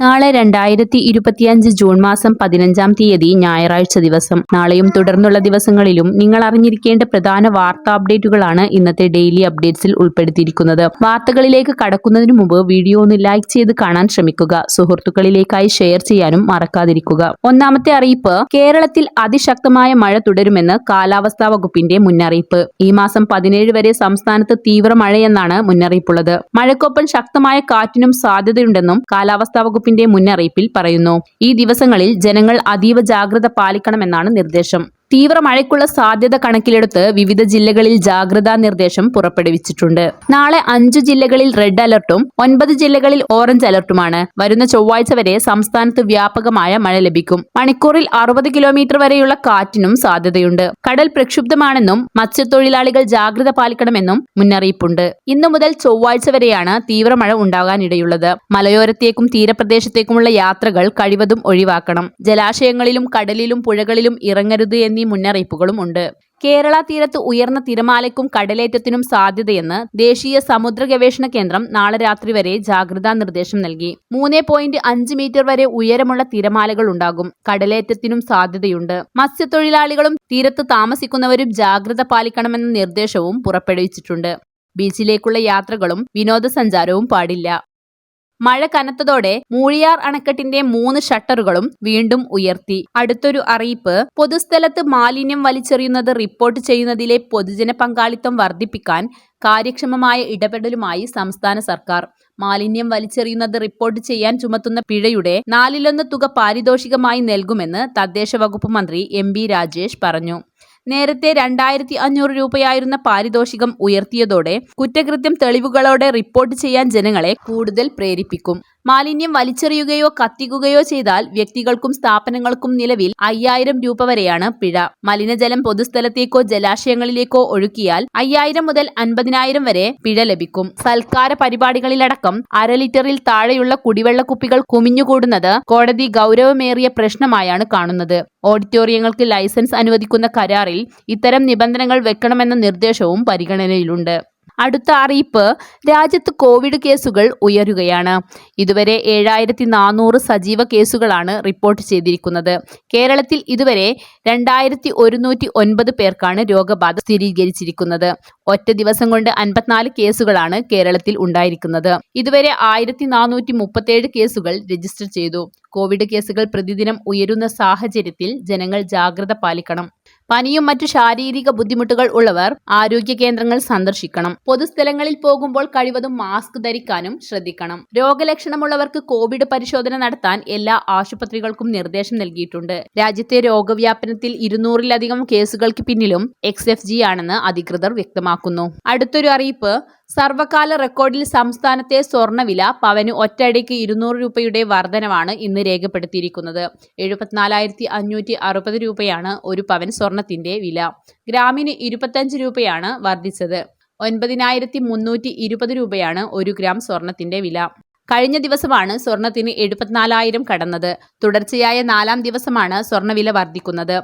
നാളെ രണ്ടായിരത്തി ഇരുപത്തിയഞ്ച് ജൂൺ മാസം പതിനഞ്ചാം തീയതി ഞായറാഴ്ച ദിവസം. നാളെയും തുടർന്നുള്ള ദിവസങ്ങളിലും നിങ്ങൾ അറിഞ്ഞിരിക്കേണ്ട പ്രധാന വാർത്താ അപ്ഡേറ്റുകളാണ് ഇന്നത്തെ ഡെയിലി അപ്ഡേറ്റ്സിൽ ഉൾപ്പെടുത്തിയിരിക്കുന്നത്. വാർത്തകളിലേക്ക് കടക്കുന്നതിന് മുമ്പ് വീഡിയോ ഒന്ന് ലൈക്ക് ചെയ്ത് കാണാൻ ശ്രമിക്കുക. സുഹൃത്തുക്കളിലേക്കായി ഷെയർ ചെയ്യാനും മറക്കാതിരിക്കുക. ഒന്നാമത്തെ അറിയിപ്പ് കേരളത്തിൽ അതിശക്തമായ മഴ തുടരുമെന്ന് കാലാവസ്ഥാ വകുപ്പിന്റെ മുന്നറിയിപ്പ്. ഈ മാസം പതിനേഴ് വരെ സംസ്ഥാനത്ത് തീവ്ര മഴയെന്നാണ് മുന്നറിയിപ്പുള്ളത്. മഴക്കൊപ്പം ശക്തമായ കാറ്റിനും സാധ്യതയുണ്ടെന്നും കാലാവസ്ഥാ വകുപ്പിന്റെ മുന്നറിയിപ്പിൽ പറയുന്നു. ഈ ദിവസങ്ങളിൽ ജനങ്ങൾ അതീവ ജാഗ്രത പാലിക്കണമെന്നാണ് നിർദ്ദേശം. തീവ്ര മഴയ്ക്കുള്ള സാധ്യത കണക്കിലെടുത്ത് വിവിധ ജില്ലകളിൽ ജാഗ്രതാ നിർദ്ദേശം പുറപ്പെടുവിച്ചിട്ടുണ്ട്. നാളെ അഞ്ചു ജില്ലകളിൽ റെഡ് അലർട്ടും ഒൻപത് ജില്ലകളിൽ ഓറഞ്ച് അലർട്ടുമാണ്. വരുന്ന ചൊവ്വാഴ്ച വരെ സംസ്ഥാനത്ത് വ്യാപകമായ മഴ ലഭിക്കും. മണിക്കൂറിൽ അറുപത് കിലോമീറ്റർ വരെയുള്ള കാറ്റിനും സാധ്യതയുണ്ട്. കടൽ പ്രക്ഷുബ്ധമാണെന്നും മത്സ്യത്തൊഴിലാളികൾ ജാഗ്രത പാലിക്കണമെന്നും മുന്നറിയിപ്പുണ്ട്. ഇന്നു മുതൽ ചൊവ്വാഴ്ച വരെയാണ് തീവ്ര തീവ്രമഴ ഉണ്ടാകാനിടയുള്ളത്. മലയോരത്തേക്കും തീരപ്രദേശത്തേക്കുമുള്ള യാത്രകൾ കഴിവതും ഒഴിവാക്കണം. ജലാശയങ്ങളിലും കടലിലും പുഴകളിലും ഇറങ്ങരുത് എന്നീ മുന്നറിയിപ്പുകളും ഉണ്ട്. കേരള തീരത്ത് ഉയർന്ന തിരമാലയ്ക്കും കടലേറ്റത്തിനും സാധ്യതയെന്ന് ദേശീയ സമുദ്ര ഗവേഷണ കേന്ദ്രം നാളെ രാത്രി വരെ ജാഗ്രതാ നിർദ്ദേശം നൽകി. മൂന്ന് പോയിന്റ് അഞ്ച് മീറ്റർ വരെ ഉയരമുള്ള തിരമാലകൾ ഉണ്ടാകും. കടലേറ്റത്തിനും സാധ്യതയുണ്ട്. മത്സ്യത്തൊഴിലാളികളും തീരത്ത് താമസിക്കുന്നവരും ജാഗ്രത പാലിക്കണമെന്ന നിർദ്ദേശവും പുറപ്പെടുവിച്ചിട്ടുണ്ട്. ബീച്ചിലേക്കുള്ള യാത്രകളും വിനോദസഞ്ചാരവും പാടില്ല. മഴ കനത്തതോടെ മൂഴിയാർ അണക്കെട്ടിന്റെ മൂന്ന് ഷട്ടറുകളും വീണ്ടും ഉയർത്തി. അടുത്തൊരു അറിയിപ്പ് പൊതുസ്ഥലത്ത് മാലിന്യം വലിച്ചെറിയുന്നത് റിപ്പോർട്ട് ചെയ്യുന്നതിലെ പൊതുജന പങ്കാളിത്തം വർദ്ധിപ്പിക്കാൻ കാര്യക്ഷമമായ ഇടപെടലുമായി സംസ്ഥാന സർക്കാർ. മാലിന്യം വലിച്ചെറിയുന്നത് റിപ്പോർട്ട് ചെയ്യാൻ ചുമത്തുന്ന പിഴയുടെ നാലിലൊന്ന് തുക പാരിതോഷികമായി നൽകുമെന്ന് തദ്ദേശ വകുപ്പ് മന്ത്രി എം രാജേഷ് പറഞ്ഞു. നേരത്തെ രണ്ടായിരത്തി അഞ്ഞൂറ് രൂപയായിരുന്ന പാരിതോഷികം ഉയർത്തിയതോടെ കുറ്റകൃത്യം തെളിവുകളോടെ റിപ്പോർട്ട് ചെയ്യാൻ ജനങ്ങളെ കൂടുതൽ പ്രേരിപ്പിക്കും. മാലിന്യം വലിച്ചെറിയുകയോ കത്തിക്കുകയോ ചെയ്താൽ വ്യക്തികൾക്കും സ്ഥാപനങ്ങൾക്കും നിലവിൽ അയ്യായിരം രൂപ വരെയാണ് പിഴ. മലിനജലം പൊതുസ്ഥലത്തേക്കോ ജലാശയങ്ങളിലേക്കോ ഒഴുക്കിയാൽ അയ്യായിരം മുതൽ അൻപതിനായിരം വരെ പിഴ ലഭിക്കും. സൽക്കാര പരിപാടികളിലടക്കം അര ലിറ്ററിൽ താഴെയുള്ള കുടിവെള്ള കുപ്പികൾ കുമിഞ്ഞുകൂടുന്നത് കോടതി ഗൗരവമേറിയ പ്രശ്നമായാണ് കാണുന്നത്. ഓഡിറ്റോറിയങ്ങൾക്ക് ലൈസൻസ് അനുവദിക്കുന്ന കരാറിൽ ഇത്തരം നിബന്ധനകൾ വെക്കണമെന്ന നിർദ്ദേശവും പരിഗണനയിലുണ്ട്. അടുത്ത അറിയിപ്പ് രാജ്യത്ത് കോവിഡ് കേസുകൾ ഉയരുകയാണ്. ഇതുവരെ ഏഴായിരത്തി നാനൂറ് സജീവ കേസുകളാണ് റിപ്പോർട്ട് ചെയ്തിരിക്കുന്നത്. കേരളത്തിൽ ഇതുവരെ രണ്ടായിരത്തി ഒരുന്നൂറ്റി ഒൻപത് പേർക്കാണ് രോഗബാധ സ്ഥിരീകരിച്ചിരിക്കുന്നത്. ഒറ്റ ദിവസം കൊണ്ട് അൻപത്തിനാല് കേസുകളാണ് കേരളത്തിൽ ഉണ്ടായിരിക്കുന്നത്. ഇതുവരെ ആയിരത്തി നാനൂറ്റി മുപ്പത്തേഴ് കേസുകൾ രജിസ്റ്റർ ചെയ്തു. കോവിഡ് കേസുകൾ പ്രതിദിനം ഉയരുന്ന സാഹചര്യത്തിൽ ജനങ്ങൾ ജാഗ്രത പാലിക്കണം. പനിയും മറ്റു ശാരീരിക ബുദ്ധിമുട്ടുകൾ ഉള്ളവർ ആരോഗ്യ കേന്ദ്രങ്ങൾ സന്ദർശിക്കണം. പൊതുസ്ഥലങ്ങളിൽ പോകുമ്പോൾ കഴിവതും മാസ്ക് ധരിക്കാനും ശ്രദ്ധിക്കണം. രോഗലക്ഷണമുള്ളവർക്ക് കോവിഡ് പരിശോധന നടത്താൻ എല്ലാ ആശുപത്രികൾക്കും നിർദ്ദേശം നൽകിയിട്ടുണ്ട്. രാജ്യത്തെ രോഗവ്യാപനത്തിൽ ഇരുന്നൂറിലധികം കേസുകൾക്ക് പിന്നിലും എക്സ് എഫ് ജി ആണെന്ന് അധികൃതർ വ്യക്തമാക്കുന്നു. അടുത്തൊരു അറിയിപ്പ് സർവകാല റെക്കോർഡിൽ സംസ്ഥാനത്തെ സ്വർണവില പവന് ഒറ്റയടിക്ക് ഇരുന്നൂറ് രൂപയുടെ വർധനവാണ് ഇന്ന് രേഖപ്പെടുത്തിയിരിക്കുന്നത്. എഴുപത്തിനാലായിരത്തി അഞ്ഞൂറ്റി അറുപത് രൂപയാണ് ഒരു പവൻ സ്വർണത്തിന്റെ വില. ഗ്രാമിന് ഇരുപത്തഞ്ച് രൂപയാണ് വർദ്ധിച്ചത്. ഒൻപതിനായിരത്തി മുന്നൂറ്റി ഇരുപത് രൂപയാണ് ഒരു ഗ്രാം സ്വർണത്തിന്റെ വില. കഴിഞ്ഞ ദിവസമാണ് സ്വർണത്തിന് എഴുപത്തിനാലായിരം കടന്നത്. തുടർച്ചയായ നാലാം ദിവസമാണ് സ്വർണവില വർദ്ധിക്കുന്നത്.